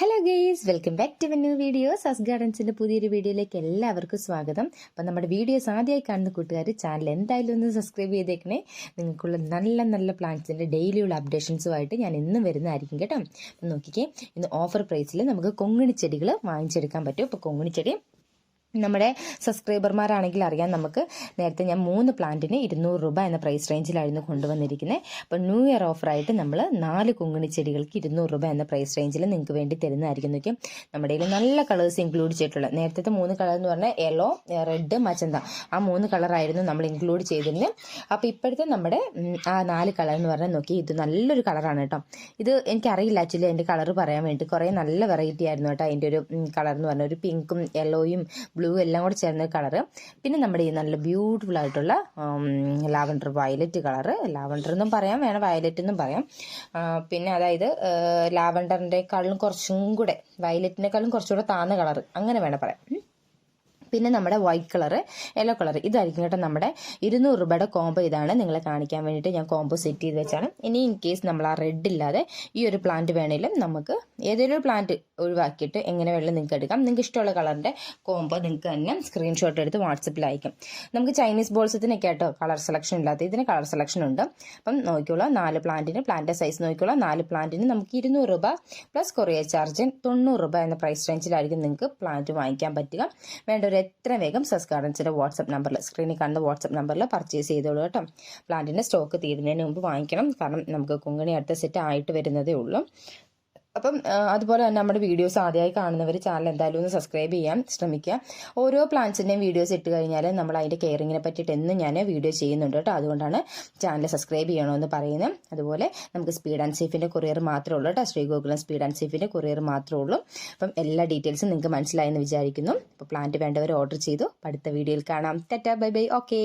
Hello guys welcome back to new video സസ് ഗാർഡൻസിന്റെ പുതിയൊരു വീഡിയോയിലേക്ക് എല്ലാവർക്കും സ്വാഗതം. അപ്പം നമ്മുടെ വീഡിയോസ് ആദ്യമായി കാണുന്ന കൂട്ടുകാർ ചാനൽ എന്തായാലും ഒന്ന് സബ്സ്ക്രൈബ് ചെയ്തേക്കണേ. നിങ്ങൾക്കുള്ള നല്ല നല്ല പ്ലാന്റ്സിന്റെ ഡെയിലിയുള്ള അപ്ഡേഷൻസുമായിട്ട് ഞാൻ ഇന്നും വരുന്നതായിരിക്കും കേട്ടോ. നോക്കിക്കേ ഇന്ന് ഓഫർ പ്രൈസിൽ നമുക്ക് കൊങ്ങിണി ചെടികൾ വാങ്ങിച്ചെടുക്കാൻ പറ്റും. അപ്പോൾ കൊങ്ങിണി ചെടി നമ്മുടെ സബ്സ്ക്രൈബർമാരാണെങ്കിൽ അറിയാം നമുക്ക് നേരത്തെ ഞാൻ മൂന്ന് പ്ലാന്റിന് ഇരുന്നൂറ് രൂപ എന്ന പ്രൈസ് റേഞ്ചിലായിരുന്നു കൊണ്ടുവന്നിരിക്കുന്നത് അപ്പോൾ ന്യൂ ഇയർ ഓഫറായിട്ട് നമ്മൾ നാല് കുങ്ങിണി ചെടികൾക്ക് ഇരുന്നൂറ് രൂപ എന്ന പ്രൈസ് റേഞ്ചിൽ നിങ്ങൾക്ക് വേണ്ടി തരുന്നതായിരിക്കും നോക്കും നമ്മുടെ കയ്യിൽ നല്ല കളേഴ്സ് ഇൻക്ലൂഡ് ചെയ്തിട്ടുള്ളത്. നേരത്തെ മൂന്ന് കളർ എന്ന് പറഞ്ഞാൽ യെല്ലോ റെഡ് മച്ചന്ത ആ മൂന്ന് കളറായിരുന്നു നമ്മൾ ഇൻക്ലൂഡ് ചെയ്തിരുന്നത് അപ്പോൾ ഇപ്പോഴത്തെ നമ്മുടെ ആ നാല് കളർ എന്ന് പറഞ്ഞാൽ നോക്കി ഇത് നല്ലൊരു കളറാണ് കേട്ടോ. ഇത് എനിക്കറിയില്ല ആക്ച്വലി അതിന്റെ കളർ പറയാൻ വേണ്ടി കുറേ നല്ല വെറൈറ്റി ആയിരുന്നു കേട്ടോ അതിന്റെ ഒരു കളർ എന്ന് പറഞ്ഞാൽ ഒരു പിങ്കും യെല്ലോയും ബ്ലൂ എല്ലാം കൂടെ ചേർന്ന കളർ പിന്നെ നമ്മുടെ ഈ നല്ല ബ്യൂട്ടിഫുൾ ആയിട്ടുള്ള ലാവൻഡർ വയലറ്റ് കളർ ലാവൻഡർ എന്നും പറയാം വേണം വയലറ്റ് എന്നും പറയാം. പിന്നെ അതായത് ലാവൻഡറിന്റെക്കാളും കുറച്ചും കൂടെ വയലറ്റിനേക്കാളും കുറച്ചുകൂടെ താന്ന കളർ അങ്ങനെ വേണം പറയാം. പിന്നെ നമ്മുടെ വൈറ്റ് കളർ യെല്ലോ കളർ ഇതായിരിക്കും കേട്ടോ നമ്മുടെ ഇരുന്നൂറ് രൂപയുടെ കോംബോ ഇതാണ് നിങ്ങളെ കാണിക്കാൻ വേണ്ടിയിട്ട് ഞാൻ കോംബോ സെറ്റ് ചെയ്ത് വെച്ചാണ്. ഇനി ഇൻ കേസ് നമ്മൾ ആ റെഡ് ഇല്ലാതെ ഈ ഒരു പ്ലാന്റ് വേണേലും നമുക്ക് ഏതെങ്കിലും പ്ലാന്റ് ഒഴിവാക്കിയിട്ട് എങ്ങനെ വേണമെങ്കിലും നിങ്ങൾക്ക് എടുക്കാം. നിങ്ങൾക്ക് ഇഷ്ടമുള്ള കളറിന്റെ കോംബോ നിങ്ങൾക്ക് തന്നെ സ്ക്രീൻഷോട്ട് എടുത്ത് വാട്സപ്പിൽ അയക്കും നമുക്ക് ചൈനീസ് ബോൾസത്തിനൊക്കെ ആട്ടോ കളർ സെലക്ഷൻ ഇല്ലാത്ത ഇതിന് കളർ സെലക്ഷൻ ഉണ്ട്. അപ്പം നോക്കിക്കോളാം നാല് പ്ലാന്റിന് പ്ലാന്റ് സൈസ് നോക്കിക്കോളാം. നാല് പ്ലാന്റിന് നമുക്ക് ഇരുന്നൂറ് രൂപ പ്ലസ് കൊറിയ ചാർജ് തൊണ്ണൂറ് രൂപ എന്ന പ്രൈസ് റേഞ്ചിലായിരിക്കും നിങ്ങൾക്ക് പ്ലാന്റ് വാങ്ങിക്കാൻ പറ്റുക. വേണ്ടവർ എത്ര വേഗം സസ് ഗാർഡൻസിന്റെ വാട്സപ്പ് നമ്പറിൽ സ്ക്രീനിൽ കാണുന്ന വാട്സപ്പ് നമ്പറിൽ പർച്ചേസ് ചെയ്തോളൂ കേട്ടോ. പ്ലാന്റിന്റെ സ്റ്റോക്ക് തീരുന്നതിന് മുമ്പ് വാങ്ങിക്കണം. കാരണം നമുക്ക് കുങ്കണി അടുത്ത സെറ്റ് ആയിട്ട് വരുന്നതേ ഉള്ളൂ. അപ്പം അതുപോലെ തന്നെ നമ്മുടെ വീഡിയോസ് ആദ്യമായി കാണുന്നവർ ചാനൽ എന്തായാലും ഒന്ന് സബ്സ്ക്രൈബ് ചെയ്യാൻ ശ്രമിക്കുക. ഓരോ പ്ലാന്റ്സിന്റെയും വീഡിയോസ് ഇട്ട് കഴിഞ്ഞാൽ നമ്മൾ അതിന്റെ കെയറിങ്ങിനെ പറ്റിയിട്ട് എന്നും ഞാൻ വീഡിയോ ചെയ്യുന്നുണ്ട് കേട്ടോ. അതുകൊണ്ടാണ് ചാനൽ സബ്സ്ക്രൈബ് ചെയ്യണമെന്ന് പറയുന്നത്. അതുപോലെ നമുക്ക് സ്പീഡ് ആൻഡ് സേഫിന്റെ കൊറിയർ മാത്രമേ ഉള്ളൂ കേട്ടോ. ശ്രീ ഗോകുലം സ്പീഡ് ആൻഡ് സേഫിന്റെ കൊറിയർ മാത്രമേ ഉള്ളൂ. അപ്പം എല്ലാ ഡീറ്റെയിൽസും നിങ്ങൾക്ക് മനസ്സിലായെന്ന് വിചാരിക്കുന്നു. അപ്പോൾ പ്ലാന്റ് വേണ്ടവർ ഓർഡർ ചെയ്തു. അടുത്ത വീഡിയോയിൽ കാണാം. Tata bye bye okay